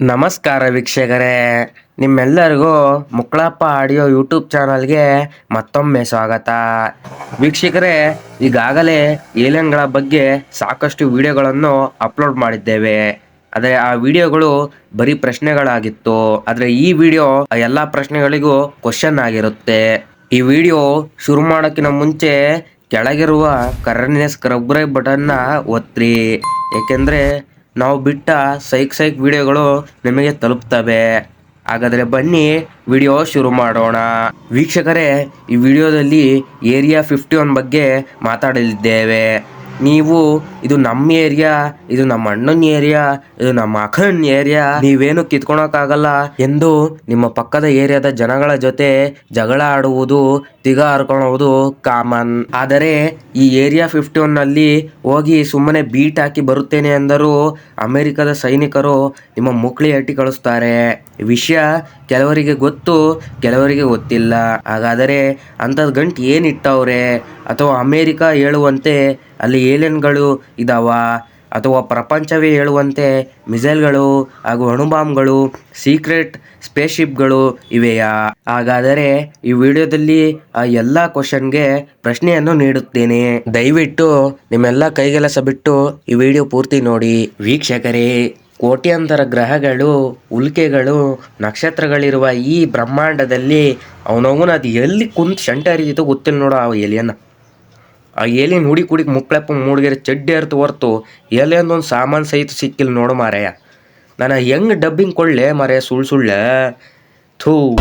ನಮಸ್ಕಾರ ವೀಕ್ಷಕರೇ. ನಿಮ್ಮೆಲ್ಲರಿಗೂ ಮುಕ್ಕಳಪ್ಪ ಆಡಿಯೋ ಯೂಟ್ಯೂಬ್ ಚಾನಲ್ಗೆ ಮತ್ತೊಮ್ಮೆ ಸ್ವಾಗತ. ವೀಕ್ಷಕರೇ, ಈಗಾಗಲೇ ಏಲಿಯನ್ಗಳ ಬಗ್ಗೆ ಸಾಕಷ್ಟು ವಿಡಿಯೋಗಳನ್ನು ಅಪ್ಲೋಡ್ ಮಾಡಿದ್ದೇವೆ. ಆದರೆ ಆ ವಿಡಿಯೋಗಳು ಬರೀ ಪ್ರಶ್ನೆಗಳಾಗಿತ್ತು. ಆದರೆ ಈ ವಿಡಿಯೋ ಎಲ್ಲ ಪ್ರಶ್ನೆಗಳಿಗೂ ಕ್ವಶನ್ ಆಗಿರುತ್ತೆ. ಈ ವಿಡಿಯೋ ಶುರು ಮಾಡೋಕ್ಕಿಂತ ಮುಂಚೆ ಕೆಳಗಿರುವ ಕರನ್ಯ ಸ್ಕ್ರಬ್ರೈ ಬಟನ್ನ ಒತ್ತಿರಿ ಏಕೆಂದರೆ ನಾವು ಬಿಟ್ಟ ಸೈಕ್ ಸೈಕ್ ವಿಡಿಯೋಗಳು ನಿಮಗೆ ತಲುಪ್ತವೆ. ಹಾಗಾದರೆ ಬನ್ನಿ ವಿಡಿಯೋ ಶುರು ಮಾಡೋಣ. ವೀಕ್ಷಕರೇ, ಈ ವಿಡಿಯೋದಲ್ಲಿ ಏರಿಯಾ ಫಿಫ್ಟಿ ಒನ್ ಬಗ್ಗೆ ಮಾತಾಡಲಿದ್ದೇವೆ. ನೀವು, ಇದು ನಮ್ಮ ಏರಿಯಾ ಇದು ನಮ್ಮ ಅಣ್ಣನ ಏರಿಯಾ ಇದು ನಮ್ಮ ಅಕ್ಕನ ಏರಿಯಾ ನೀವೇನು ಕಿತ್ಕೊಳಕ್ಕಾಗಲ್ಲ ಎಂದು ನಿಮ್ಮ ಪಕ್ಕದ ಏರಿಯಾದ ಜನಗಳ ಜೊತೆ ಜಗಳ ಆಡುವುದು, ತಿಗ ಹರ್ಕೊಳ್ಳುವುದು ಕಾಮನ್ ಆದರೆ, ಈ ಏರಿಯಾ ಫಿಫ್ಟಿ ನಲ್ಲಿ ಹೋಗಿ ಸುಮ್ಮನೆ ಬೀಟ್ ಹಾಕಿ ಬರುತ್ತೇನೆ ಎಂದರೂ ಅಮೆರಿಕದ ಸೈನಿಕರು ನಿಮ್ಮ ಮುಕ್ಳಿ ಅಟ್ಟಿ ಕಳಿಸ್ತಾರೆ. ವಿಷಯ ಕೆಲವರಿಗೆ ಗೊತ್ತು, ಕೆಲವರಿಗೆ ಗೊತ್ತಿಲ್ಲ. ಹಾಗಾದರೆ ಅಂಥದ್ದು ಗಂಟು ಏನಿಟ್ಟವ್ರೆ ಅಥವಾ ಅಮೇರಿಕಾ ಹೇಳುವಂತೆ ಅಲ್ಲಿ ಏಲಿಯನ್ಗಳು ಇದಾವ ಅಥವಾ ಪ್ರಪಂಚವೇ ಹೇಳುವಂತೆ ಮಿಸೈಲ್ಗಳು ಹಾಗೂ ಅಣುಬಾಂಬ್ಗಳು, ಸೀಕ್ರೆಟ್ ಸ್ಪೇಸ್ಶಿಪ್ಗಳು ಇವೆಯಾ? ಹಾಗಾದರೆ ಈ ವಿಡಿಯೋದಲ್ಲಿ ಆ ಎಲ್ಲ ಕ್ವಶನ್ಗೆ ಪ್ರಶ್ನೆಯನ್ನು ನೀಡುತ್ತೇನೆ. ದಯವಿಟ್ಟು ನಿಮ್ಮೆಲ್ಲ ಕೈಗೆಲಸ ಬಿಟ್ಟು ಈ ವಿಡಿಯೋ ಪೂರ್ತಿ ನೋಡಿ. ವೀಕ್ಷಕರೇ, ಕೋಟ್ಯಾಂತರ ಗ್ರಹಗಳು, ಉಲ್ಕೆಗಳು, ನಕ್ಷತ್ರಗಳಿರುವ ಈ ಬ್ರಹ್ಮಾಂಡದಲ್ಲಿ ಅವನವನ ಅದು ಎಲ್ಲಿ ಕುಂತ್ ಶಂಟ ಹರಿದಿತ್ತು ಗೊತ್ತಿಲ್ಲ ನೋಡು ಆ ಏಲಿಯನ್ನ. ಆ ಏಲಿಯನ್ ಹುಡಿ ಕುಡಿಕ್ ಮುಕ್ಳಪ್ಪ ಮೂಡಿಗೆರೆ ಚಡ್ಡಿ ಅರ್ತು ಹೊರ್ತು ಒಂದು ಸಾಮಾನು ಸಹಿತ ಸಿಕ್ಕಿಲ್ಲ ನೋಡು ಮಾರಾಯ. ನಾನು ಹೆಂಗ್ ಡಬ್ಬಿಂಗ್ ಕೊಳ್ಳೆ ಮಾರಾಯ ಸುಳ್ಳು ಸುಳ್ಳೆ? ಥೂ.